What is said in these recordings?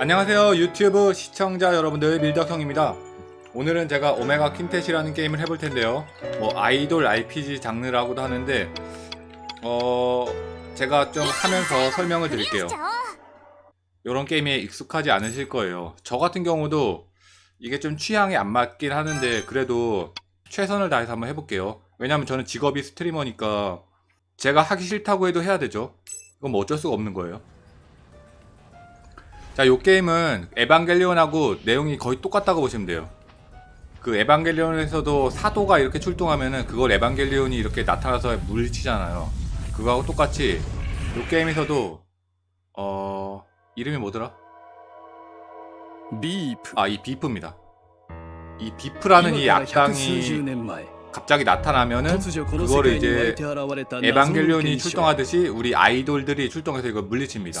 안녕하세요 유튜브 시청자 여러분들 밀덕형입니다. 오늘은 제가 오메가 퀸텟이라는 게임을 해볼 텐데요. 뭐 아이돌 RPG 장르라고도 하는데 어 제가 좀 하면서 설명을 드릴게요. 이런 게임에 익숙하지 않으실 거예요. 저 같은 경우도 이게 좀 취향에 안 맞긴 하는데 그래도 최선을 다해서 한번 해볼게요. 왜냐면 저는 직업이 스트리머니까 제가 하기 싫다고 해도 해야 되죠. 이건 뭐 어쩔 수가 없는 거예요 자, 요 게임은 에반겔리온하고 내용이 거의 똑같다고 보시면 돼요. 그 에반겔리온에서도 사도가 이렇게 출동하면은 그걸 에반겔리온이 이렇게 나타나서 물리치잖아요. 그거하고 똑같이 요 게임에서도 어 이름이 뭐더라? 비프. 아, 이 비프입니다. 이 비프라는 이 악당이 갑자기 나타나면은 그거를 이제 에반겔리온이 출동하듯이 우리 아이돌들이 출동해서 이걸 물리칩니다.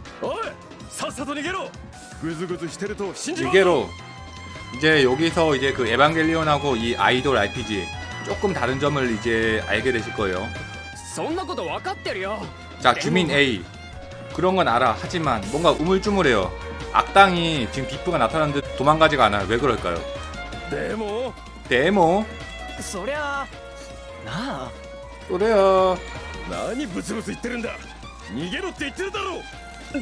おいさっさと逃げろぐずぐずしてると信じろ 이게로 이제 여기서 이제 그 에반겔리온하고 이 아이돌 RPG 조금 다른 점을 이제 알게 되실 거예요. そんなこと分かってるよ 자, 주민 A. 그런 건 알아. 하지만 뭔가 우물쭈물해요. 악당이 지금 비프가 나타났는데 도망가지가 않아요. 왜 그럴까요? でも 데모. そりゃあなあ 그래요. 何ブツブツ言ってるんだ逃げろって言ってるだろ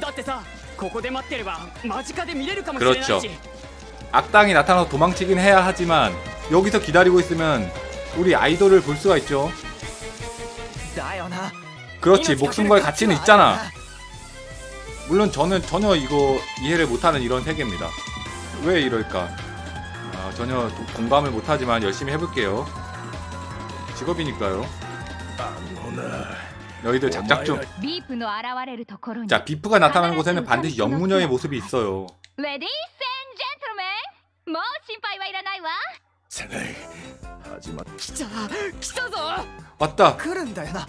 だってさここで待ってれば間近で見れるかもしれないし 그렇죠. 악당이 나타나서 도망치긴 해야 하지만 여기서 기다리고 있으면 우리 아이돌을 볼 수가 있죠. だよな 그렇지. 목숨 걸 가치는 있잖아. 물론 저는 전혀 이거 이해를 못하는 이런 세계입니다. 왜 이럴까? 아, 전혀 도- 공감을 못하지만 열심히 해볼게요. 직업이니까요. あのな 너희들 작작 좀. ビープの現れるところに 자, 비프가 나타나는 곳에는 반드시 영무녀의 모습이 있어요. レディースジェントルメンもう心配はいらないわせない始まっ来た来たぞ 왔다. 来るんだよな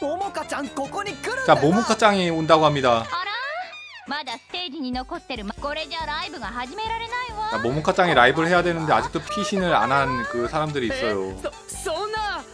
ももかちゃんここに来るん 자, だよな 모모카 짱이 온다고 합니다. あらまだステージに残ってるこれじゃライブが始められないわ 자, 모모카 짱이 라이브를 해야 되는데 아직도 피신을 안 한 그 사람들이 있어요. そそんなごめんなさい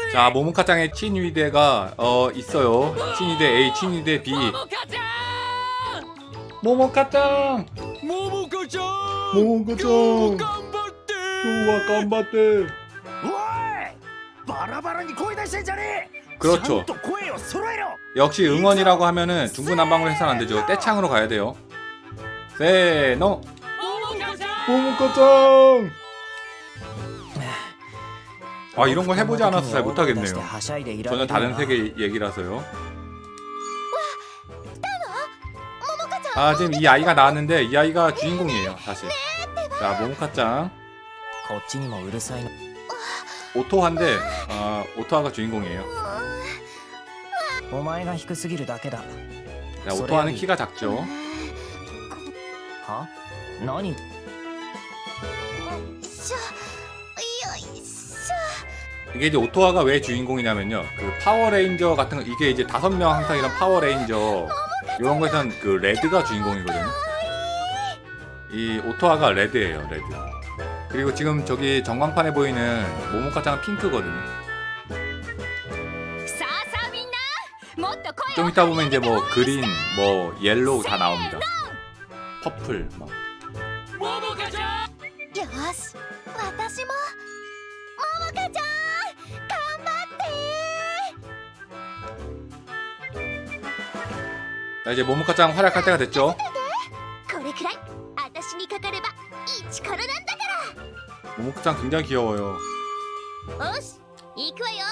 자, 모모카 짱의 친위대가 어 있어요. 친위대 A, 친위대 B. ももかちゃん 모모카 짱. ももかちゃん 모모카 今日も 짱. 頑張って 좋아, 깜바떼. おいバラバラに声出してんじゃねえ 그렇죠. ちゃんと声を揃えろ 역시 응원이라고 하면은 중구난방으로 해서는 안 되죠. 떼창으로 가야 돼요. 세노. ももかちゃん 모모카 짱. 아 이런 거 해보지 않아서 잘 못하겠네요. 전혀 다른 세계 얘기라서요. 아 지금 이 아이가 나왔는데 이 아이가 주인공이에요 사실. 네, 자 모모카짱. 오토한데 아 오토아가 주인공이에요. 야 오토아는 키가 작죠. 하? 나니? 이게 이제 오토아가 왜 주인공이냐면요. 그 파워레인저 같은 거 이게 이제 다섯 명 항상 이런 파워레인저 이런 거에선 그 레드가 주인공이거든요. 이 오토아가 레드예요, 레드. 그리고 지금 저기 전광판에 보이는 모모카짱 핑크거든요. 좀 이따 보면 이제 뭐 그린, 뭐 옐로우 다 나옵니다. 퍼플 막. 자, 이제 모모카짱 활약할 때가 됐죠. これくらい私にかかれば一からなんだ 모모카짱 굉장히 귀여워요. からよし行くわよ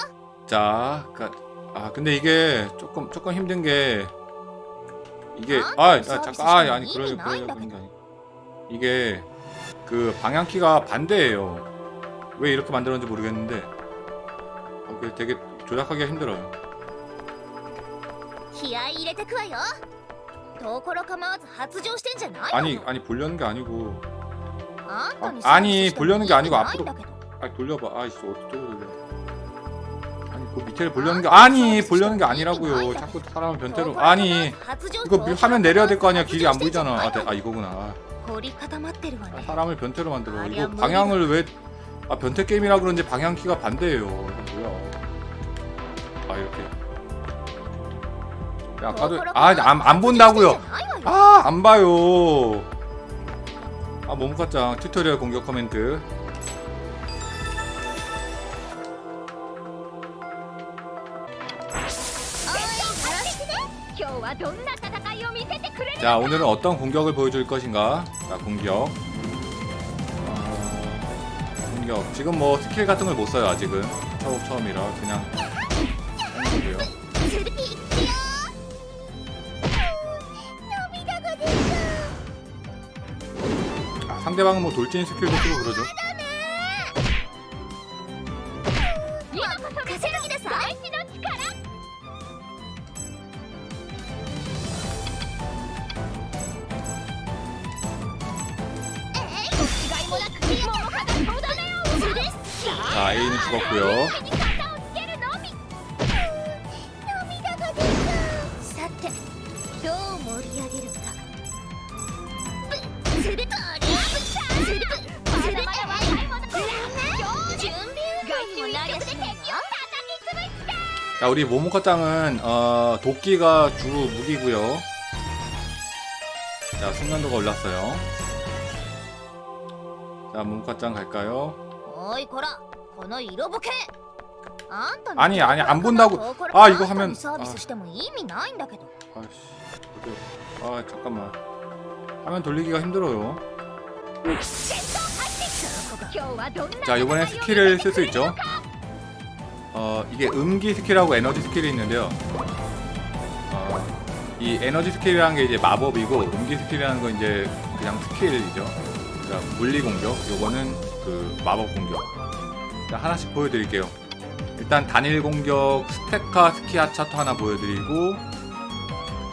자, 그, 아 근데 이게 조금 조금 힘든 게 이게 아, 아 잠깐 아 아니 그래 그래 그런 게 아니 이게 그 방향키가 반대예요. 왜 이렇게 만들었는지 모르겠는데 어, 그게 되게 조작하기가 힘들어요. 気合い入れてくわよところ構わず発情してんじゃないわ 아니 よ 아니 보려는 게 아니고 あんたに 아 아니 サービスしても 보려는 게 아니고 意味ない 앞으로 んだけど 아니 돌려봐 아이씨 어떻게 돌려 아니 그 밑에를 보려는 게 아니 보려는 게 아니라고요. 자꾸 사람을 변태로 아니 이거 미- 화면 내려야 될 거 아니야 길이 안 보이잖아. 아, 대- 아 이거구나. 아. 凝り固まってるわ 아, ね 사람을 변태로 만들어. 아니야, 이거 뭐 방향을 왜? 아 변태 게임이라 그런지 방향키가 반대예요. 이거 뭐야? 야 가도 아안 안 본다고요. 아안 아, 봐요. 아 몸가짱 튜토리얼 공격 커멘트. 자 오늘은 어떤 공격을 보여줄 것인가? 자 공격. 공격. 지금 뭐 스킬 같은 걸 못 써요 아직은. 처음 처음이라 그냥. 상대방은 뭐 돌진 스킬도 쓰고 그러죠. 자, 우리 모모카짱은 어, 도끼가 주 무기고요. 자, 숙련도가 올랐어요. 자, 모모카짱 갈까요? 어이 거라, 번호 잃어보게. 아니 아니 안 본다고. 아 이거 하면. 아, 아, 아 잠깐만. 화면 돌리기가 힘들어요. 자 이번에 스킬을 쓸 수 있죠. 어 이게 음기 스킬하고 에너지 스킬이 있는데요. 어, 이 에너지 스킬이라는 게 이제 마법이고 음기 스킬이라는 건 이제 그냥 스킬이죠. 그러니까 물리 공격. 요거는 그 마법 공격. 자, 하나씩 보여드릴게요. 일단 단일 공격 스테카 스키아 차토 하나 보여드리고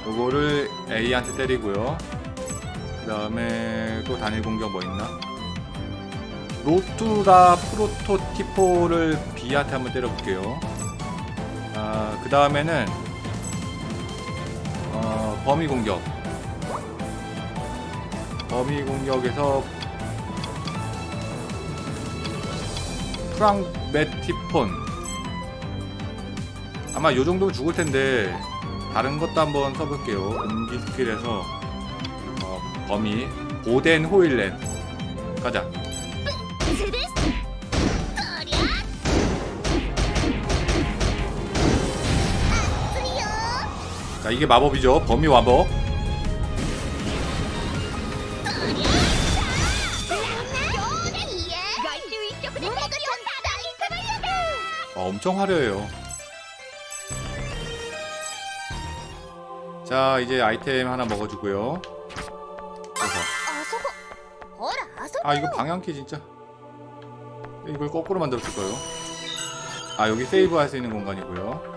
요거를 A한테 때리고요. 그 다음에 또 단일 공격 뭐 있나? 로투라 프로토티포를 B한테 한번 때려볼게요. 아, 그 다음에는 어, 범위 공격. 범위 공격에서 프랑메티폰. 아마 요 정도면 죽을 텐데 다른 것도 한번 써볼게요. 음기 스킬에서 어, 범위 오덴 호일렌 가자. 자 이게 마법이죠. 범위 마법 아, 엄청 화려해요. 자 이제 아이템 하나 먹어주고요. 아 이거 방향키 진짜. 이걸 거꾸로 만들었을 거예요. 아 여기 세이브 할 수 있는 공간이고요.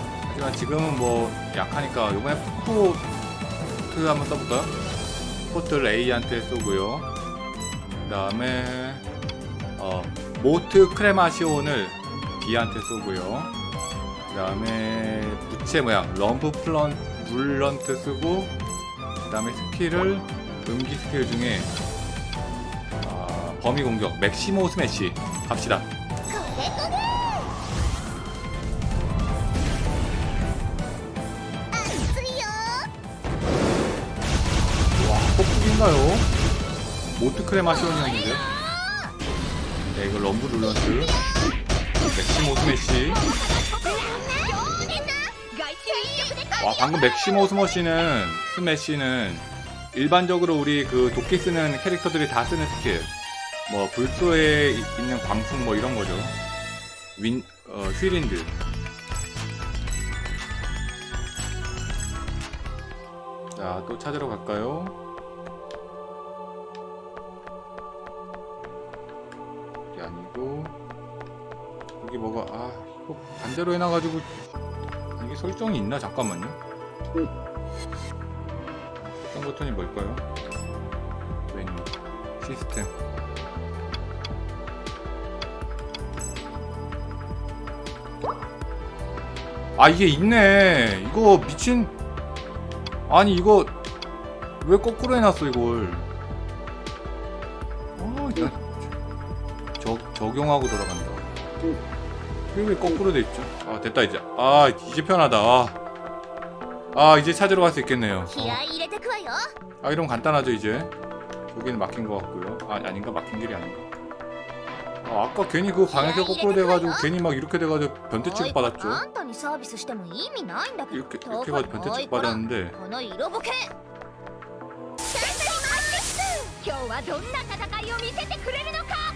하지만 지금은 뭐 약하니까 이번에 푸포트 한번 써볼까요? 포트 레이한테 쏘고요. 그 다음에 어, 모트 크레마시온을 B한테 쏘고요. 그 다음에 부채 모양 럼프 플런 물런트 쓰고 그 다음에 스킬을 음기 스킬 중에 아, 범위 공격 맥시모 스매시 갑시다 모트크레 마시오니아인데요? 네, 이거 럼블 룰런스. 맥시모 스매시. 와, 방금 맥시모 스머시는, 스매시는 일반적으로 우리 그 도끼 쓰는 캐릭터들이 다 쓰는 스킬. 뭐, 불투에 있는 광풍 뭐 이런 거죠. 윈, 어, 휘린드. 자, 또 찾으러 갈까요? 이게 아니고 여기 뭐가 아 이거 반대로 해놔가지고 아, 이게 설정이 있나? 잠깐만요. 설정 버튼이 뭘까요? 메뉴 시스템. 아 이게 있네. 이거 미친. 아니 이거 왜 거꾸로 해놨어 이걸? 아 야. 적, 적용하고 돌아간다. 이게 거꾸로 돼 있죠? 아 됐다 이제. 아 이제 편하다. 아, 아 이제 찾으러 갈 수 있겠네요. 어. 아 이런 간단하죠 이제. 여기는 막힌 것 같고요. 아 아닌가? 막힌 길이 아닌가? 아, 아까 괜히 그 방향이 거꾸로 돼가지고 괜히 막 이렇게 돼가지고 변태 취급 받았죠? 이렇게 이렇게 가지고 변태 취급 받았는데.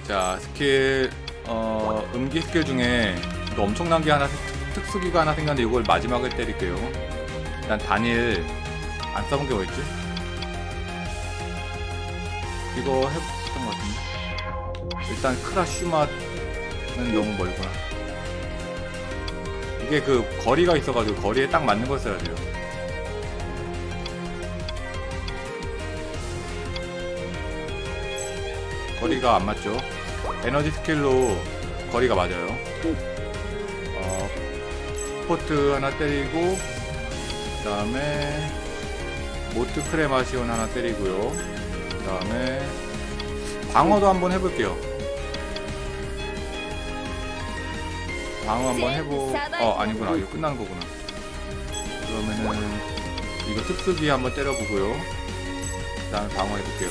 자 스킬 어 음기 스킬 중에 또 엄청난 게 하나 특수기가 하나 생겼는데 이걸 마지막에 때릴게요 일단 단일 안 써본 게 뭐였지? 이거 해봤던 것 같은데 일단 크라슈마는 너무 멀구나 이게 그 거리가 있어가지고 거리에 딱 맞는 걸 써야 돼요 거리가 안 맞죠? 에너지 스킬로 거리가 맞아요. 어, 포트 하나 때리고, 그 다음에 모트 크레마시온 하나 때리고요. 그 다음에 방어도 한번 해볼게요. 방어 한번 해보. 어 아니구나 이거 끝나는 거구나. 그러면은 이거 특수기 한번 때려보고요. 그 다음에 방어 해볼게요.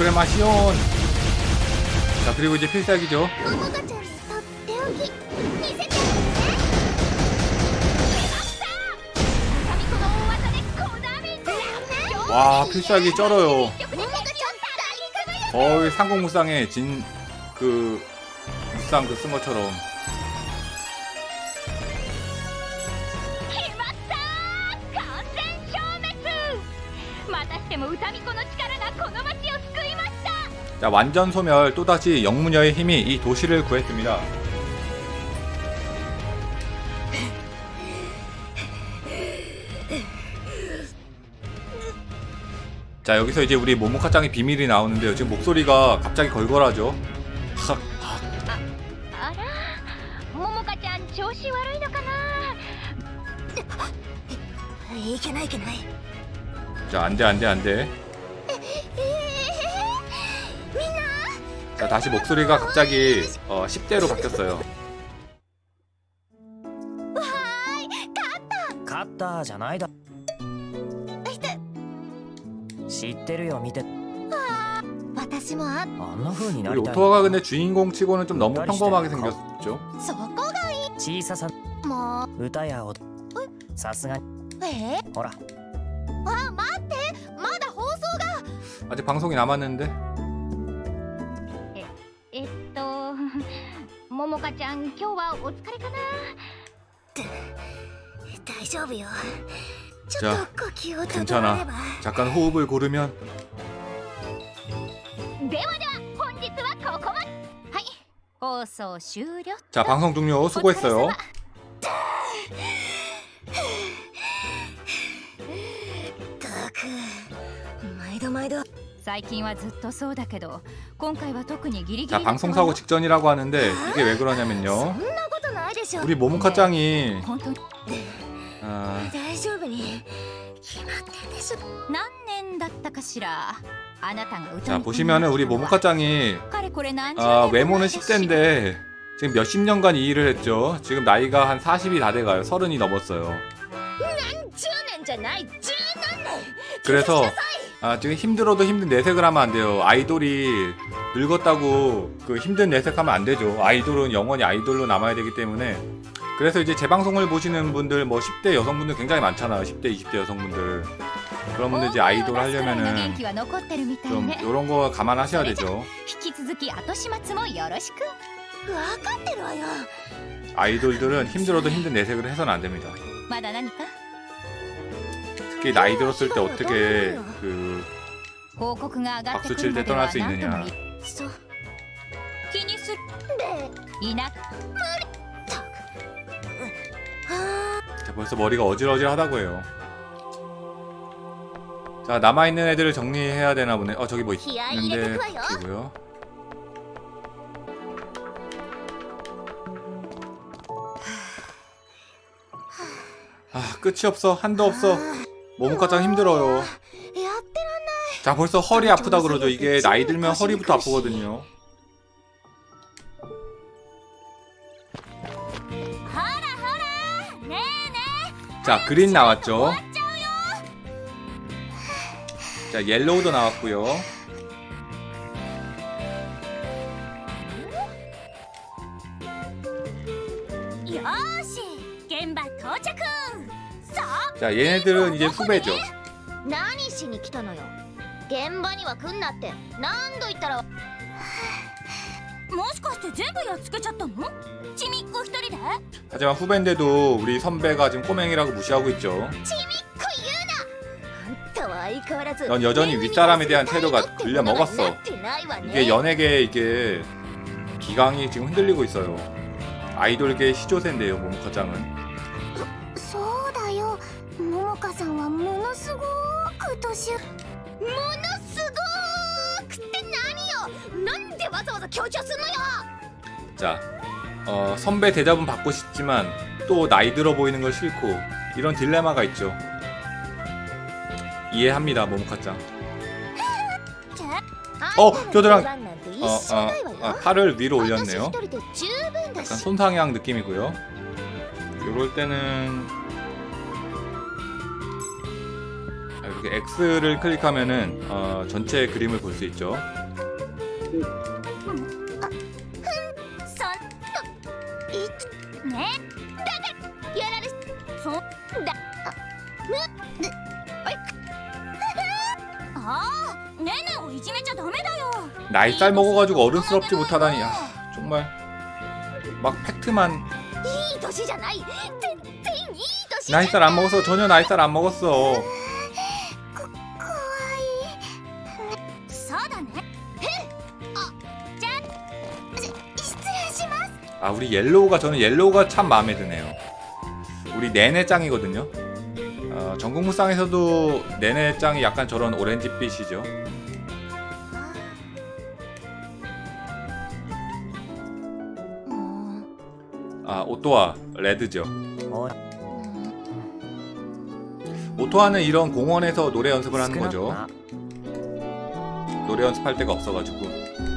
그래 마시온 자 그리고 이제 필살기죠. 와 필살기 쩔어요. 거의 상공무쌍의 진 그 무쌍 그 쓴 것처럼. 자, 완전 소멸 또다시 영무녀의 힘이 이 도시를 구했습니다. 자 여기서 이제 우리 모모카짱의 비밀이 나오는데요. 지금 목소리가 갑자기 걸걸하죠. 자 안돼 안돼 안돼. 어, 다시 목소리가 갑자기 어, 10대로 바뀌었어요. 갔다 잖아이다. 知ってるよ 미대. 私もあ 안나 훈이 우리 오토가 근데 주인공 치고는 좀 너무 평범하게 생겼죠. そこが 지사산 もう 우타야 옷. 사스가 왜? 어라. 아, 맞대. 아직 방송이 남았는데 えっとも もかちゃん今日はお疲れかな大丈夫よちょ 자 っと呼吸を整えれ 괜찮아 ば 잠깐 호흡을 고르면 ではでは本日はここまではい放送終了 자 방송 종료 수고했어요 ったく毎度毎度最近はずっとそうだけど 今回は特にギリギリ 자 だったわよ 방송 사고 직전이라고 하는데 이게 왜 そ 그러냐면요 んなことないでしょ 우리 모모카짱이 本当に 아, 大丈夫に決まってんでしょ何年だったかしらあなたが歌 자 보시면은 우리 모모카짱이 かれこれ何十 아, 年も 외모는 前だし 10대인데 지금 몇십 년간 이 일을 했죠 지금 나이가 한 40이 다 돼가요 30이 넘었어요 10年じゃない十何年 그래서 아, 지금 힘들어도 힘든 내색을 하면 안 돼요. 아이돌이 늙었다고 그 힘든 내색하면 안 되죠. 아이돌은 영원히 아이돌로 남아야 되기 때문에. 그래서 이제 재방송을 보시는 분들, 뭐 10대 여성분들 굉장히 많잖아요. 10대, 20대 여성분들. 그런 분들 이제 아이돌 하려면은 좀 이런 거 감안하셔야 되죠. 아이돌들은 힘들어도 힘든 내색을 해서는 안 됩니다. 그게 나이 들었을 때 어떻게 그 박수 칠 때 떠날 수 있느냐. 벌써 머리가 어질어질하다고 해요. 자 남아 있는 애들을 정리해야 되나 보네. 어 저기 뭐 있는데 보고요. 아 끝이 없어 한도 없어. 몸 가장 힘들어요. 자 벌써 허리 아프다 그러죠. 이게 나이 들면 허리부터 아프거든요. 자 그린 나왔죠. 자 옐로우도 나왔고요. 자, 얘네들은 이제 후배죠. 何しに来たのよ現場には来んなって何度言ったらもしかして全部やっつけちゃったのちみっこ一人で 하지만 후배인데도 우리 선배가 지금 꼬맹이라고 무시하고 있죠. ちみっこ言うなあんたは相変わらず 넌 여전히 윗사람에 대한 태도가 글려 먹었어. なってないわね 이게 연예계 이게 기강이 지금 흔들리고 있어요. 아이돌계 시조세인데요, 모모카짱은. く年ものすごくって何よなんでわざわざ強調すんのよ 자, 어, 선배 대접은 받고 싶지만 또 나이 들어 보이는 걸 싫고 이런 딜레마가 있죠. 이해합니다, 모모카짱. 어, 겨드랑- 어, 어, 아, 팔을 위로 올렸네요. 私一人で十分だ 약간 し 손상향 느낌이고요. 이럴 때는 X를 클릭하면은 어, 전체 그림을 볼 수 있죠. 나이 쌀 먹어가지고 어른스럽지 못하다니. 야, 정말. 막 팩트만. 나이 쌀 안 먹어서 전혀 나이 쌀 안 먹었어. 아, 우리 옐로우가 저는 옐로우가 참 마음에 드네요. 우리 내내 짱이거든요. 어, 전국무 쌍에서도 내내 짱이 약간 저런 오렌지빛이죠. 아 오토아 레드죠. 오토아는 이런 공원에서 노래 연습을 하는 거죠. 노래 연습할 데가 없어가지고.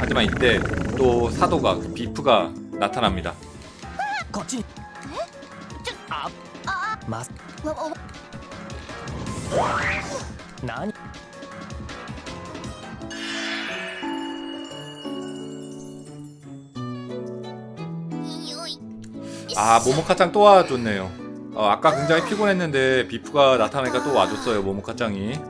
하지만 이때 또 사도가 그 비프가 나타납니다. 아, 아 모모카짱 또 와줬네요. 어, 아까 굉장히 피곤했는데 비프가 나타나니까 또 와줬어요 모모카짱이.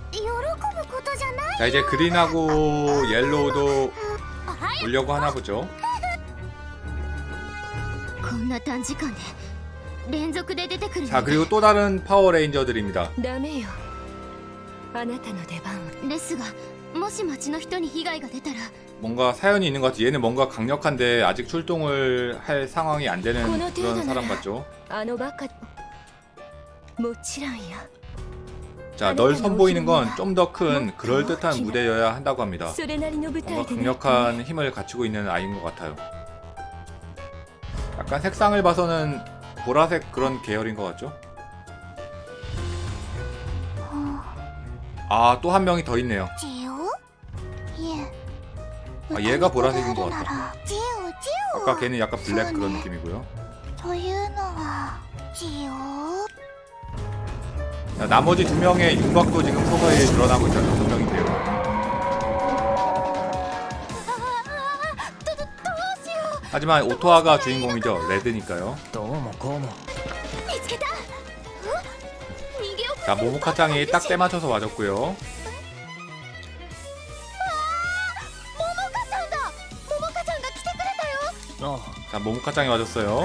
자 이제 그린하고 옐로우도 오려고 하나 보죠. こんな短時間で連続で出てくる 자 그리고 또 다른 파워레인저들입니다. ダメよあなたの出番はですがもし町の人に被害が出たら 뭔가 사연이 있는 것 같아. 얘는 뭔가 강력한데 아직 출동을 할 상황이 안 되는 그런 사람 같죠. あのバカもちろんよ 자, 널 선보이는 건 좀 더 큰 그럴듯한 무대여야 한다고 합니다. 뭔가 강력한 힘을 갖추고 있는 아이인 것 같아요. 약간 색상을 봐서는 보라색 그런 계열인 것 같죠? 아, 또 한 명이 더 있네요. 아, 얘가 보라색인 것 같다. 아까 걔는 약간 블랙 그런 느낌이고요. というのはジオ 자, 나머지 두 명의 윤곽도 지금 서서히 드러나고 있어요. 다섯 명인데요. どどどうしよ 하지만 오토아가 주인공이죠. 레드니까요. どうもこうもう見つけたあ逃げよう 자, 모모카짱이 딱 때맞춰서 맞았고요. ももかちゃんだももかちゃんが来てくれたよああ 자, 모모카짱이 맞았어요.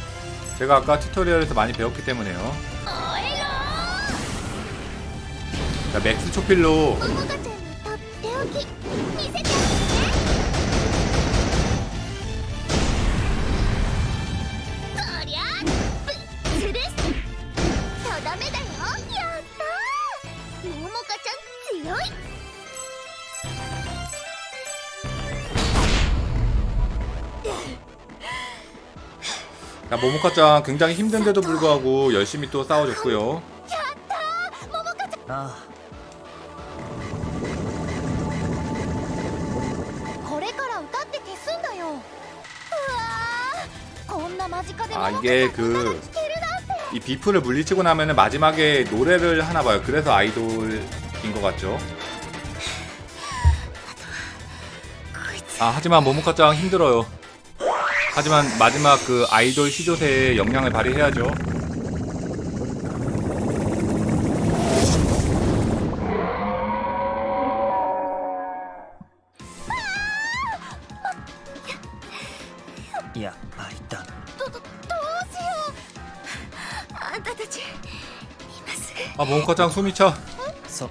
제가 아까 튜토리얼에서 많이 배웠기 때문에요. 자 맥스 초필로. 자, 모모카짱 굉장히 힘든데도 불구하고 열심히 또 싸워줬고요. あこれから歌って消すんだようわーこんな間近で 아 ももか 이게 ちゃんの歌が 그 聴けるなんて 이 비프를 물리치고 나면은 마지막에 노래를 하나 봐요. 그래서 아이돌인 것 같죠. こいつ 아 하지만 모모카짱 힘들어요. 하지만 마지막 그 아이돌 시조세에 역량을 발휘해야죠. 아 몽카짱 숨이 차. 서...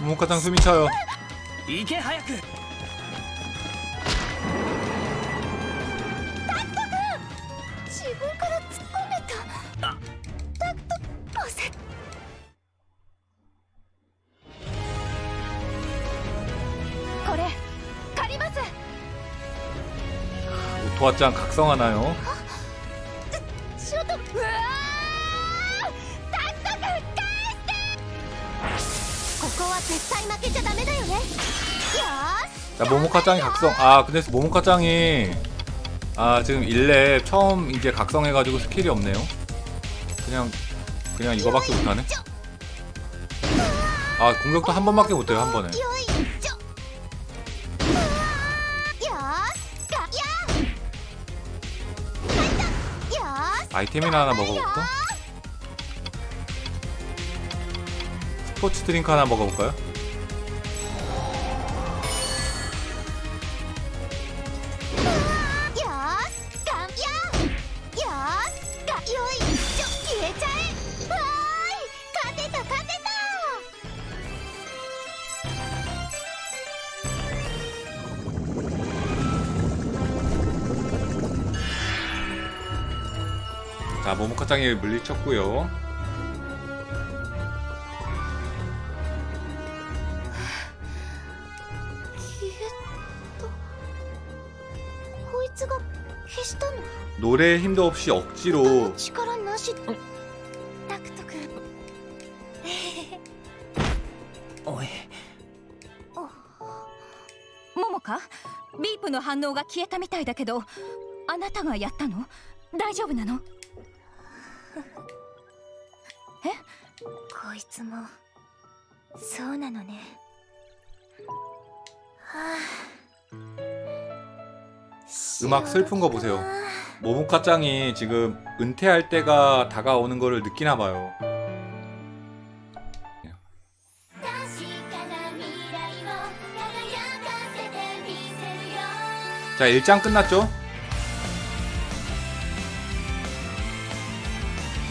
몽카짱 숨이 차요. 이게 하얗게. 도화짱 각성하나요? 자 모모카짱이 각성. 아 근데 모모카짱이 아 지금 1렙 처음 이제 각성해가지고 스킬이 없네요. 그냥 그냥 이거밖에 못하네? 아 공격도 한 번밖에 못해요 한 번에. 아이템이나 하나 먹어볼까? 스포츠 드링크 하나 먹어볼까요? 자 모모카짱이 물리쳤고요消えたこいつが消したの 노래에 힘도 없이 억지로 力なしタクト君おいモモカビープの反応が消えたみたいだけどあなたがやったの大丈夫なの こいつもそうなのねはあ 음악 슬픈 거 보세요. 모모카짱이 지금 은퇴할 때가 다가오는 거를 느끼나 봐요. 確かな未来を輝かせてみせるよ 자 1장 끝났죠?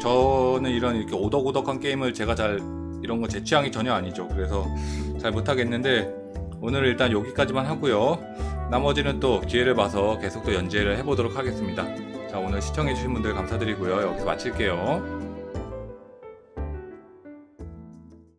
저는 이런 이렇게 오덕오덕한 게임을 제가 잘 이런 거 제 취향이 전혀 아니죠. 그래서 잘 못하겠는데 오늘 은 일단 여기까지만 하고요. 나머지는 또 기회를 봐서 계속 또 연재를 해보도록 하겠습니다. 자 오늘 시청해주신 분들 감사드리고요. 여기서 마칠게요.